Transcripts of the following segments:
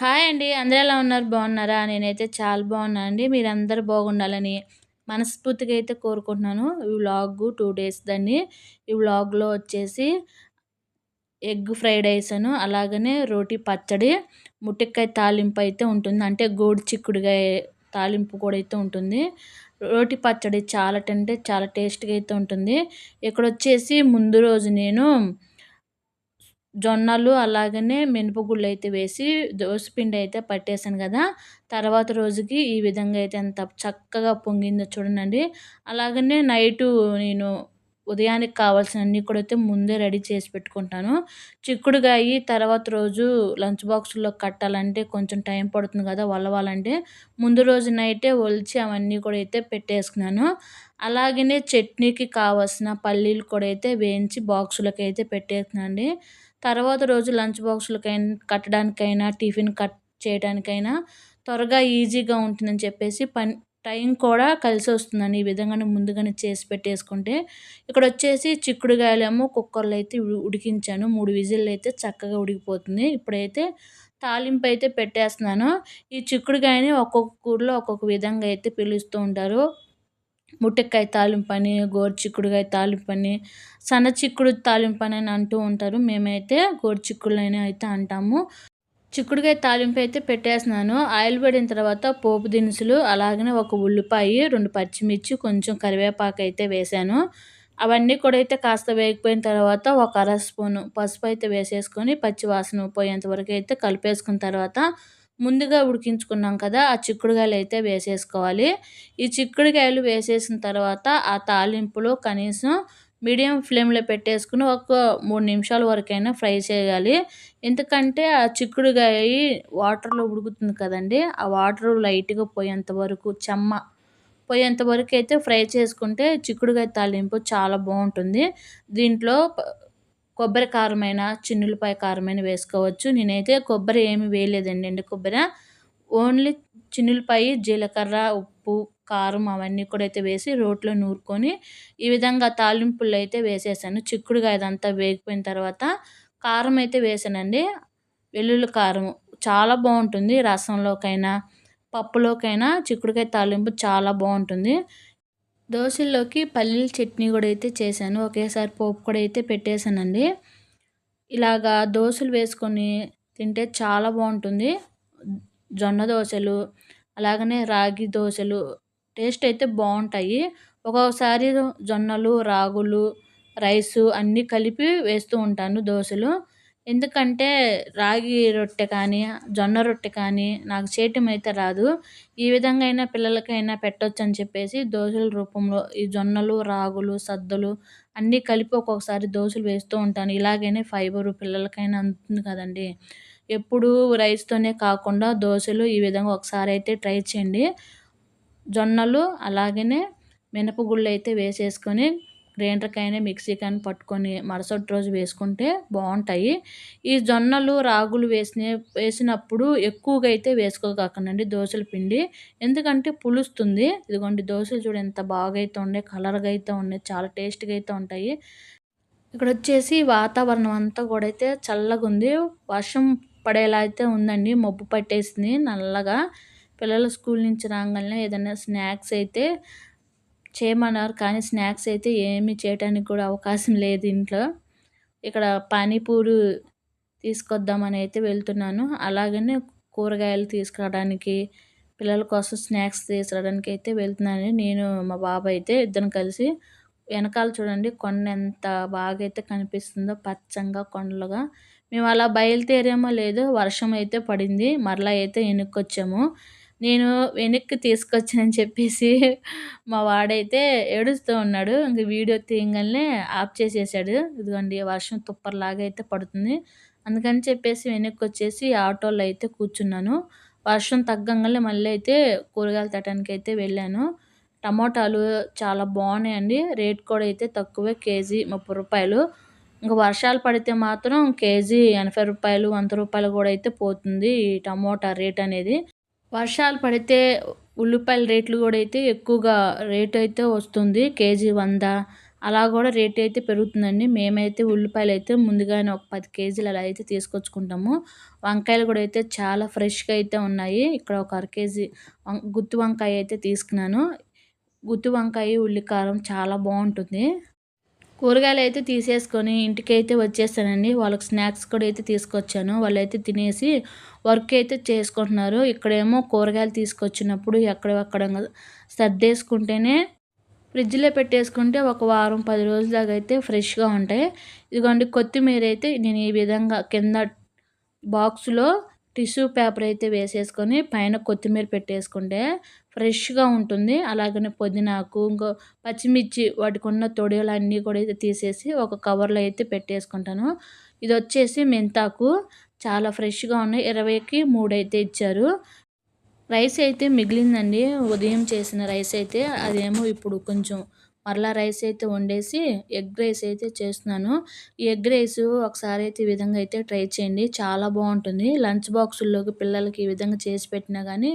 Hi అండి. అందరూ ఎలా ఉన్నారు? బాగున్నారా? నేనైతే చాలా బాగున్నాను అండి. మీరందరూ బాగుండాలని మనస్ఫూర్తిగా అయితే కోరుకుంటున్నాను. ఈ వ్లాగ్ టూ డేస్ దాన్ని ఈ వ్లాగ్లో వచ్చేసి ఎగ్ ఫ్రైడ్ వేసాను అలాగనే రోటి పచ్చడి ముట్టక్కాయ తాలింపు అయితే ఉంటుంది. అంటే గోడు చిక్కుడుగా తాలింపు కూడా అయితే ఉంటుంది. రోటి పచ్చడి చాలా అంటే చాలా టేస్ట్గా అయితే ఉంటుంది. ఇక్కడ వచ్చేసి ముందు రోజు నేను జొన్నలు అలాగనే మినపగుళ్ళు అయితే వేసి దోసపిండి అయితే పట్టేసాను కదా. తర్వాత రోజుకి ఈ విధంగా అయితే ఎంత చక్కగా పొంగిందో చూడండి అలాగనే నైటు నేను ఉదయానికి కావాల్సిన అన్నీ కూడా అయితే ముందే రెడీ చేసి పెట్టుకుంటాను. చిక్కుడుగాయి తర్వాత రోజు లంచ్ బాక్స్లో కట్టాలంటే కొంచెం టైం పడుతుంది కదా వలవాలంటే. ముందు రోజు నైటే ఒలిచి అవన్నీ కూడా అయితే పెట్టేసుకున్నాను. అలాగనే చట్నీకి కావాల్సిన పల్లీలు కూడా అయితే వేయించి బాక్సులకి అయితే పెట్టేస్తున్నాను తర్వాత రోజు లంచ్ బాక్సులకైనా కట్టడానికైనా టిఫిన్ కట్ చేయడానికైనా త్వరగా ఈజీగా ఉంటుందని చెప్పేసి పని టైం కూడా కలిసి వస్తుందని ఈ విధంగానే ముందుగానే చేసి పెట్టేసుకుంటే ఇక్కడ వచ్చేసి చిక్కుడుగాయలేమో కుక్కర్లో అయితే ఉడికించాను. మూడు విజిల్లు అయితే చక్కగా ఉడికిపోతుంది. ఇప్పుడైతే తాలింపు అయితే పెట్టేస్తున్నాను. ఈ చిక్కుడుగాయని ఒక్కొక్క కూరలో ఒక్కొక్క విధంగా అయితే పిలుస్తూ ఉంటారు. ముట్టకాయ తాలింపు అని గోరు చిక్కుడుకాయ తాలింపు అని సన్న చిక్కుడు తాలింపు అని అంటూ ఉంటారు. మేమైతే గోరు చిక్కుడుని అయితే అంటాము. చిక్కుడుకాయ తాలింపు అయితే పెట్టేస్తున్నాను. ఆయిల్ పడిన తర్వాత పోపు దినుసులు అలాగనే ఒక ఉల్లిపాయ రెండు పచ్చిమిర్చి కొంచెం కరివేపాకు అయితే వేసాను అవన్నీ కూడా అయితే కాస్త వేగిపోయిన తర్వాత ఒక అర స్పూను పసుపు అయితే వేసేసుకొని పచ్చి వాసన పోయేంత వరకు అయితే కలిపేసుకున్న తర్వాత ముందుగా ఉడికించుకున్నాం కదా ఆ చిక్కుడుకాయలు అయితే వేసేసుకోవాలి. ఈ చిక్కుడుకాయలు వేసేసిన తర్వాత ఆ తాలింపులో కనీసం మీడియం ఫ్లేమ్లో పెట్టేసుకుని ఒక మూడు నిమిషాల వరకైనా ఫ్రై చేయాలి. ఎందుకంటే ఆ చిక్కుడుకాయ వాటర్లో ఉడుకుతుంది కదండి ఆ వాటర్ లైట్గా పోయేంత వరకు చెమ్మ పోయేంత వరకు అయితే ఫ్రై చేసుకుంటే చిక్కుడుకాయ తాలింపు చాలా బాగుంటుంది. దీంట్లో కొబ్బరి కారమైన చిన్నులపాయ కారమైన వేసుకోవచ్చు. నేనైతే కొబ్బరి ఏమి వేయలేదండి. ఎండు కొబ్బరి ఓన్లీ చిన్నులపాయ జీలకర్ర ఉప్పు కారం అవన్నీ కూడా అయితే వేసి రోట్లో నూరుకొని ఈ విధంగా తాలింపులు అయితే వేసేసాను. చిక్కుడుగా ఇదంతా వేగిపోయిన తర్వాత కారం అయితే వేసానండి. వెల్లుల్లి కారం చాలా బాగుంటుంది. రసంలోకైనా పప్పులోకైనా చిక్కుడుకాయ తాలింపు చాలా బాగుంటుంది. దోశల్లోకి పల్లీల చట్నీ కూడా అయితే చేశాను. ఒకేసారి పోపు కూడా అయితే పెట్టేశానండి. ఇలాగా దోశలు వేసుకొని తింటే చాలా బాగుంటుంది. జొన్న దోశలు అలాగనే రాగి దోశలు టేస్ట్ అయితే బాగుంటాయి. ఒక్కొక్కసారి జొన్నలు రాగులు రైసు అన్నీ కలిపి వేస్తూ ఉంటాను దోశలు. ఎందుకంటే రాగి రొట్టె కానీ జొన్న రొట్టె కానీ నాకు చేయటం అయితే రాదు. ఈ విధంగా అయినా పిల్లలకైనా పెట్టవచ్చు అని చెప్పేసి దోశల రూపంలో ఈ జొన్నలు రాగులు సద్దలు అన్నీ కలిపి ఒక్కొక్కసారి దోశలు వేస్తూ ఉంటాను. ఇలాగైనా ఫైబర్ పిల్లలకైనా అందుతుంది కదండి. ఎప్పుడూ రైస్తోనే కాకుండా దోశలు ఈ విధంగా ఒకసారి అయితే ట్రై చేయండి. జొన్నలు అలాగనే మినపగుళ్ళు అయితే వేసేసుకొని గ్రైండర్కైనా మిక్సీకైనా పట్టుకొని మరుసటి రోజు వేసుకుంటే బాగుంటాయి. ఈ జొన్నలు రాగులు వేసిన వేసినప్పుడు ఎక్కువగా అయితే వేసుకోకండి దోశల పిండి. ఎందుకంటే పులుస్తుంది. ఇదిగోండి దోశలు చూడ ఎంత బాగా అయితే ఉండే కలర్గా అయితే ఉన్నాయి చాలా టేస్ట్గా అయితే ఉంటాయి. ఇక్కడ వచ్చేసి వాతావరణం అంతా కూడా అయితే చల్లగా ఉంది వర్షం పడేలా అయితే ఉందండి. మబ్బు పట్టేసింది నల్లగా. పిల్లలు స్కూల్ నుంచి రాగానే ఏదైనా స్నాక్స్ అయితే చేయమన్నారు కానీ స్నాక్స్ అయితే ఏమీ చేయడానికి కూడా అవకాశం లేదు ఇంట్లో. ఇక్కడ పానీపూరి తీసుకొద్దామని అయితే వెళ్తున్నాను. అలాగనే కూరగాయలు తీసుకురావడానికి పిల్లల కోసం స్నాక్స్ తీసుకురావడానికి అయితే వెళ్తున్నాను. నేను మా బాబు అయితే ఇద్దరం కలిసి వెనకాల చూడండి కొండ ఎంత బాగా అయితే కనిపిస్తుందో పచ్చంగా కొండలుగా. మేము అలా బయలుదేరేమో లేదో వర్షం అయితే పడింది మరలా అయితే వెనక్కి నేను వెనక్కి తీసుకొచ్చానని చెప్పేసి మా వాడైతే ఏడుస్తూ ఉన్నాడు. ఇంక వీడియో తీయగానే ఆఫ్ చేసేసాడు. ఇదిగోండి వర్షం తుప్పర్లాగా అయితే పడుతుంది. అందుకని చెప్పేసి వెనక్కి వచ్చేసి ఆటోలో అయితే కూర్చున్నాను. వర్షం తగ్గంగానే మళ్ళీ అయితే కూరగాయలు తట్టడానికి అయితే వెళ్ళాను. టమోటాలు చాలా బాగున్నాయండి. రేట్ కూడా అయితే తక్కువే కేజీ ముప్పై రూపాయలు. ఇంకా వర్షాలు పడితే మాత్రం కేజీ ఎనభై రూపాయలు వంద రూపాయలు కూడా అయితే పోతుంది ఈ టమోటా రేట్ అనేది. వర్షాలు పడితే ఉల్లిపాయల రేట్లు కూడా అయితే ఎక్కువగా రేట్ అయితే వస్తుంది. కేజీ వంద అలా కూడా రేట్ అయితే పెరుగుతుందండి. మేమైతే ఉల్లిపాయలు అయితే ముందుగానే ఒక పది కేజీలు అలా అయితే తీసుకొచ్చుకుంటాము. వంకాయలు కూడా అయితే చాలా ఫ్రెష్గా అయితే ఉన్నాయి. ఇక్కడ ఒక అర కేజీ గుత్తి వంకాయ అయితే తీసుకున్నాను. గుత్తి వంకాయ ఉల్లికారం చాలా బాగుంటుంది. కూరగాయలు అయితే తీసేసుకొని ఇంటికి అయితే వచ్చేసానండి వాళ్ళకి స్నాక్స్ కూడా అయితే తీసుకొచ్చాను. వాళ్ళు అయితే తినేసి వర్క్ అయితే చేసుకుంటున్నారు. ఇక్కడేమో కూరగాయలు తీసుకొచ్చినప్పుడు ఎక్కడెక్కడ సర్దేసుకుంటేనే ఫ్రిడ్జ్లో పెట్టేసుకుంటే ఒక వారం పది రోజుల దాకా అయితే ఫ్రెష్గా ఉంటాయి. ఇదిగోండి కొత్తిమీర అయితే నేను ఈ విధంగా కింద బాక్స్లో టిష్యూ పేపర్ అయితే వేసేసుకొని పైన కొత్తిమీర పెట్టేసుకుంటే ఫ్రెష్గా ఉంటుంది. అలాగనే పుదీనాకు ఇంకో పచ్చిమిర్చి వాటికి ఉన్న తొడియలు అన్నీ కూడా అయితే తీసేసి ఒక కవర్లో అయితే పెట్టేసుకుంటాను. ఇది వచ్చేసి మెంతాకు. చాలా ఫ్రెష్గా ఉన్నాయి. ఇరవైకి మూడు అయితే ఇచ్చారు. రైస్ అయితే మిగిలిందండి. ఉదయం చేసిన రైస్ అయితే అదేమో ఇప్పుడు కొంచెం మరలా రైస్ అయితే వండేసి ఎగ్ రైస్ అయితే చేస్తున్నాను. ఎగ్ రైస్ ఒకసారి అయితే ఈ విధంగా అయితే ట్రై చేయండి. చాలా బాగుంటుంది. లంచ్ బాక్సుల్లోకి పిల్లలకి ఈ విధంగా చేసి పెట్టినా కానీ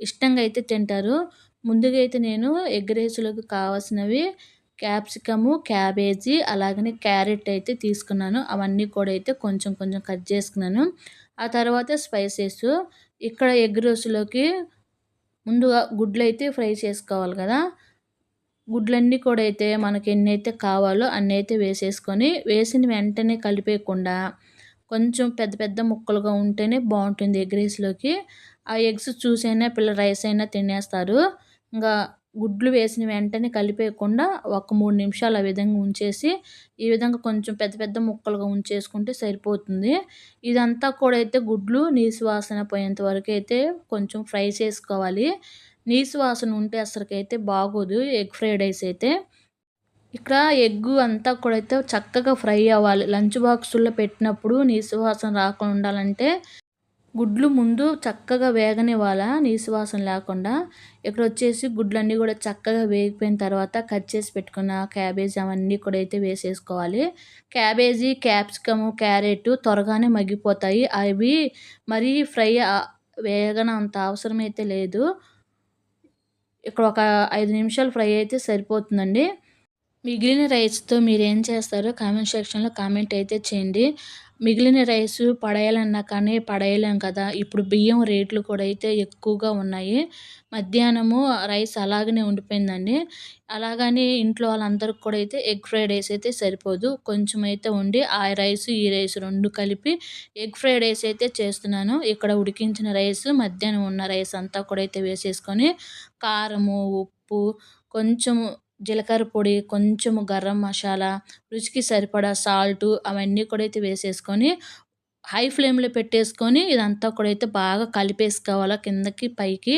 ఇష్టంగా అయితే తింటారు. ముందుగా అయితే నేను ఎగ్ రైస్లోకి కావాల్సినవి క్యాప్సికము క్యాబేజీ అలాగనే క్యారెట్ అయితే తీసుకున్నాను. అవన్నీ కూడా అయితే కొంచెం కొంచెం కట్ చేసుకున్నాను. ఆ తర్వాత స్పైసెస్. ఇక్కడ ఎగ్ రైస్లోకి ముందుగా గుడ్లు అయితే ఫ్రై చేసుకోవాలి కదా. గుడ్లన్నీ కూడా అయితే మనకి ఎన్ని అయితే కావాలో అన్ని అయితే వేసేసుకొని వేసిన వెంటనే కలిపేయకుండా కొంచెం పెద్ద పెద్ద ముక్కలుగా ఉంటేనే బాగుంటుంది ఎగ్ రైస్లోకి. ఆ ఎగ్స్ చూసైనా పిల్ల రైస్ అయినా తినేస్తారు. ఇంకా గుడ్లు వేసిన వెంటనే కలిపేయకుండా ఒక మూడు నిమిషాలు ఆ విధంగా ఉంచేసి ఈ విధంగా కొంచెం పెద్ద పెద్ద ముక్కలుగా ఉంచేసుకుంటే సరిపోతుంది. ఇదంతా కూడా అయితే గుడ్లు నీసు వాసన పోయేంత వరకు అయితే కొంచెం ఫ్రై చేసుకోవాలి. నీసు వాసన ఉంటే అసలుకైతే బాగోదు. ఎగ్ ఫ్రైడ్ రైస్ అయితే. ఇక్కడ ఎగ్ అంతా కూడా అయితే చక్కగా ఫ్రై అవ్వాలి. లంచ్ బాక్సుల్లో పెట్టినప్పుడు నీసు వాసన రాకుండా ఉండాలంటే గుడ్లు ముందు చక్కగా వేగనివ్వాలి? నీసు వాసన లేకుండా. ఇక్కడ వచ్చేసి గుడ్లన్నీ కూడా చక్కగా వేగిపోయిన తర్వాత కట్ చేసి పెట్టుకున్న క్యాబేజీ అవన్నీ కూడా అయితే వేసేసుకోవాలి. క్యాబేజీ క్యాప్సికము క్యారెట్ త్వరగానే మగ్గిపోతాయి. అవి మరీ ఫ్రై వేగనంత అవసరం అయితే లేదు. ఇక్కడ ఒక ఐదు నిమిషాలు ఫ్రై అయితే సరిపోతుందండి. మిగిలిన రైస్తో మీరు ఏం చేస్తారో కామెంట్ సెక్షన్లో కామెంట్ అయితే చేయండి. మిగిలిన రైస్ పడేయాలన్నా కానీ పడేయలేం కదా. ఇప్పుడు బియ్యం రేట్లు కూడా అయితే ఎక్కువగా ఉన్నాయి. మధ్యాహ్నము రైస్ అలాగనే ఉండిపోయిందండి. అలాగని ఇంట్లో వాళ్ళందరికి కూడా అయితే ఎగ్ ఫ్రైడ్ రైస్ అయితే సరిపోదు. కొంచెం అయితే ఉండి ఆ రైస్ ఈ రైస్ రెండు కలిపి ఎగ్ ఫ్రైడ్ రైస్ అయితే చేస్తున్నాను. ఇక్కడ ఉడికించిన రైస్ మధ్యాహ్నం ఉన్న రైస్ అంతా కూడా అయితే వేసేసుకొని కారము ఉప్పు కొంచెము జీలకర్ర పొడి కొంచెము గరం మసాలా రుచికి సరిపడా సాల్టు అవన్నీ కూడా అయితే వేసేసుకొని హై ఫ్లేమ్లో పెట్టేసుకొని ఇదంతా కూడా అయితే బాగా కలిపేసుకోవాలి కిందకి పైకి.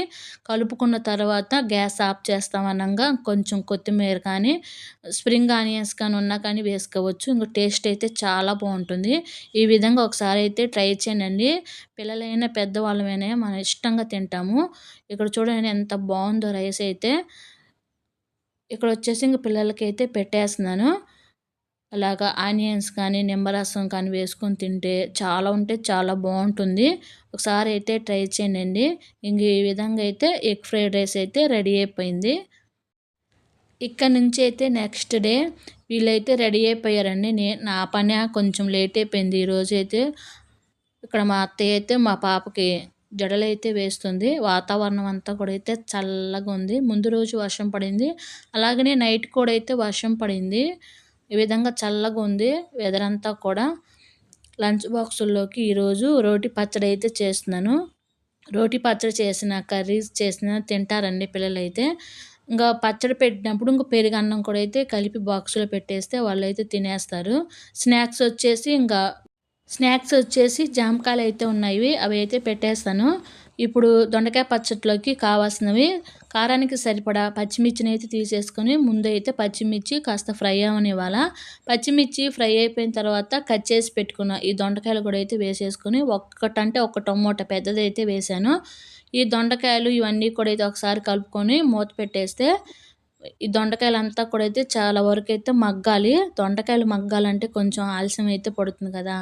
కలుపుకున్న తర్వాత గ్యాస్ ఆఫ్ చేస్తామనగా కొంచెం కొత్తిమీర కానీ స్ప్రింగ్ ఆనియన్స్ కానీ ఉన్నా కానీ వేసుకోవచ్చు. ఇంకా టేస్ట్ అయితే చాలా బాగుంటుంది. ఈ విధంగా ఒకసారి అయితే ట్రై చేయండి. పిల్లలైనా పెద్దవాళ్ళమైనా మనం ఇష్టంగా తింటాము. ఇక్కడ చూడండి ఎంత బాగుందో రైస్ అయితే. ఇక్కడ వచ్చేసి ఇంక పిల్లలకి అయితే పెట్టేస్తున్నాను. అలాగా ఆనియన్స్ కానీ నిమ్మరసం కానీ వేసుకొని తింటే చాలా ఉంటే చాలా బాగుంటుంది. ఒకసారి అయితే ట్రై చేయండి ఇంక ఈ విధంగా అయితే ఎగ్ ఫ్రైడ్ రైస్ అయితే రెడీ అయిపోయింది. ఇక్కడ నుంచి అయితే నెక్స్ట్ డే వీళ్ళైతే రెడీ అయిపోయారండి. నే నా పని కొంచెం లేట్ అయిపోయింది ఈరోజు అయితే. ఇక్కడ మా అత్తయ్య అయితే మా పాపకి జడలైతే వేస్తుంది. వాతావరణం అంతా కూడా అయితే చల్లగా ఉంది ముందు రోజు వర్షం పడింది. అలాగనే నైట్ కూడా అయితే వర్షం పడింది. ఈ విధంగా చల్లగా ఉంది వెదర్ అంతా కూడా. లంచ్ బాక్సుల్లోకి ఈరోజు రోటి పచ్చడి అయితే చేస్తున్నాను. రోటి పచ్చడి చేసిన కర్రీస్ చేసిన తింటారండి పిల్లలైతే. ఇంకా పచ్చడి పెట్టినప్పుడు ఇంకా పెరుగు అన్నం కూడా అయితే కలిపి బాక్సులో పెట్టేస్తే వాళ్ళు అయితే తినేస్తారు. స్నాక్స్ వచ్చేసి ఇంకా స్నాక్స్ వచ్చేసి జామకాయలు అయితే ఉన్నాయి. అవి అయితే పెట్టేస్తాను. ఇప్పుడు దొండకాయ పచ్చట్లోకి కావాల్సినవి కారానికి సరిపడా పచ్చిమిర్చిని అయితే తీసేసుకొని ముందైతే పచ్చిమిర్చి కాస్త ఫ్రై అవనివ్వాల. పచ్చిమిర్చి ఫ్రై అయిపోయిన తర్వాత కట్ చేసి పెట్టుకున్న ఈ దొండకాయలు కూడా అయితే వేసేసుకొని ఒక్కటంటే ఒక టమోటా పెద్దది అయితే వేసాను ఈ దొండకాయలు ఇవన్నీ కూడా అయితే ఒకసారి కలుపుకొని మూత పెట్టేస్తే ఈ దొండకాయలు అంతా కూడా అయితే చాలా వరకు అయితే మగ్గాలి. దొండకాయలు మగ్గాలంటే కొంచెం ఆలస్యం అయితే పడుతుంది కదా.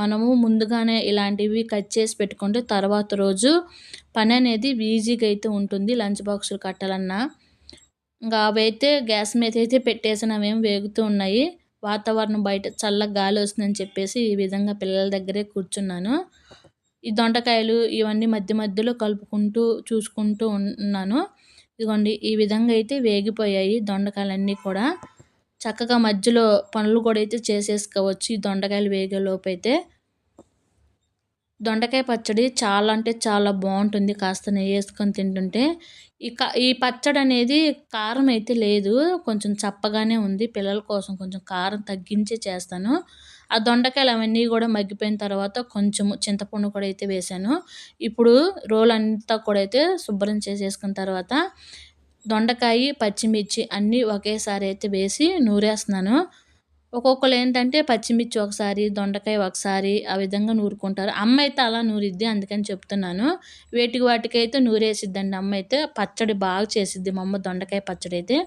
మనము ముందుగానే ఇలాంటివి కట్ చేసి పెట్టుకుంటే తర్వాత రోజు పని అనేది ఈజీగా అయితే ఉంటుంది లంచ్ బాక్సులు కట్టాలన్నా. ఇంకా అవైతే గ్యాస్ మీద అయితే పెట్టేసాను అవేం వేగుతూ ఉన్నాయి. వాతావరణం బయట చల్ల గాలి వస్తుందని చెప్పేసి ఈ విధంగా పిల్లల దగ్గరే కూర్చున్నాను. ఈ దొండకాయలు ఇవన్నీ మధ్య మధ్యలో కలుపుకుంటూ చూసుకుంటూ ఉన్నాను. ఇదిగోండి ఈ విధంగా అయితే వేగిపోయాయి దొండకాయలన్నీ కూడా. చక్కగా మధ్యలో పనులు కూడా అయితే చేసేసుకోవచ్చు ఈ దొండకాయలు వేగేలోపు అయితే దొండకాయ పచ్చడి చాలా అంటే చాలా బాగుంటుంది కాస్త నెయ్యి వేసుకొని తింటుంటే. ఈ ఈ పచ్చడి అనేది కారం అయితే లేదు కొంచెం చప్పగానే ఉంది. పిల్లల కోసం కొంచెం కారం తగ్గించి చేస్తాను. ఆ దొండకాయలు అవన్నీ కూడా మగ్గిపోయిన తర్వాత కొంచెం చింతపండు కూడా అయితే వేసాను. ఇప్పుడు రోల్ అంతా కూడా అయితే శుభ్రం చేసేసుకున్న తర్వాత దొండకాయ పచ్చిమిర్చి అన్నీ ఒకేసారి అయితే వేసి నూరేస్తున్నాను. ఒక్కొక్కరు ఏంటంటే పచ్చిమిర్చి ఒకసారి దొండకాయ ఒకసారి ఆ విధంగా నూరుకుంటారు. అమ్మ అయితే అలా నూరిద్ది అందుకని చెప్తున్నాను. వేటికి వాటికి అయితే నూరేసిద్దండి అమ్మ అయితే పచ్చడి బాగా చేసిద్ది మా అమ్మ దొండకాయ పచ్చడి అయితే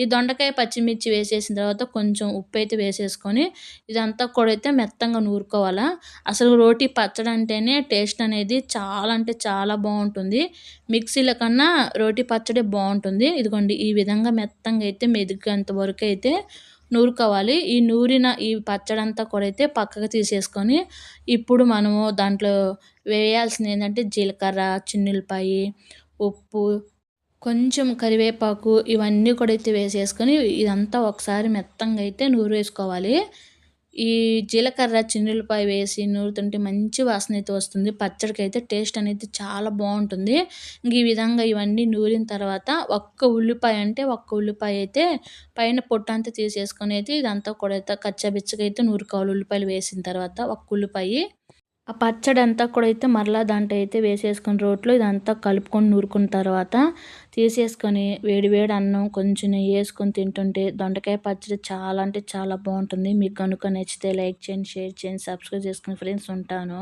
ఈ దొండకాయ పచ్చిమిర్చి వేసేసిన తర్వాత కొంచెం ఉప్పు అయితే వేసేసుకొని ఇదంతా కూడా అయితే మెత్తంగా నూరుకోవాలా. అసలు రోటీ పచ్చడి అంటేనే టేస్ట్ అనేది చాలా అంటే చాలా బాగుంటుంది. మిక్సీల కన్నా రోటీ పచ్చడి బాగుంటుంది. ఇదిగోండి ఈ విధంగా మెత్తంగా అయితే మెదిగేంత వరకు అయితే నూరుకోవాలి. ఈ నూరిన ఈ పచ్చడంతా కూడా అయితే పక్కకు తీసేసుకొని ఇప్పుడు మనము దాంట్లో వేయాల్సింది ఏంటంటే జీలకర్ర చిన్నులపాయి ఉప్పు కొంచెం కరివేపాకు ఇవన్నీ కూడా అయితే వేసేసుకొని ఇదంతా ఒకసారి మెత్తంగా అయితే నూరు వేసుకోవాలి. ఈ జీలకర్ర చిన్నులపాయ వేసి నూరుతుంటే మంచి వాసన అయితే వస్తుంది. పచ్చడికి అయితే టేస్ట్ అనేది చాలా బాగుంటుంది. ఈ విధంగా ఇవన్నీ నూరిన తర్వాత ఒక్క ఉల్లిపాయ అంటే ఒక్క ఉల్లిపాయ అయితే పైన పొట్టు అంతా తీసేసుకొని అయితే ఇదంతా కూడా అయితే కచ్చబిచ్చగా అయితే నూరుకోవాలి ఉల్లిపాయలు వేసిన తర్వాత ఒక్క ఉల్లిపాయ ఆ పచ్చడి అంతా కూడా అయితే మరలా దాంట్లో అయితే వేసేసుకొని రోట్లో ఇదంతా కలుపుకొని నూరుకున్న తర్వాత తీసేసుకొని వేడి వేడి అన్నం కొంచెం వేసుకొని తింటుంటే దొండకాయ పచ్చడి చాలా అంటే చాలా బాగుంటుంది. మీకు కనుక నచ్చితే లైక్ చేయండి షేర్ చేయండి సబ్స్క్రైబ్ చేసుకుని ఫ్రెండ్స్ ఉంటాను.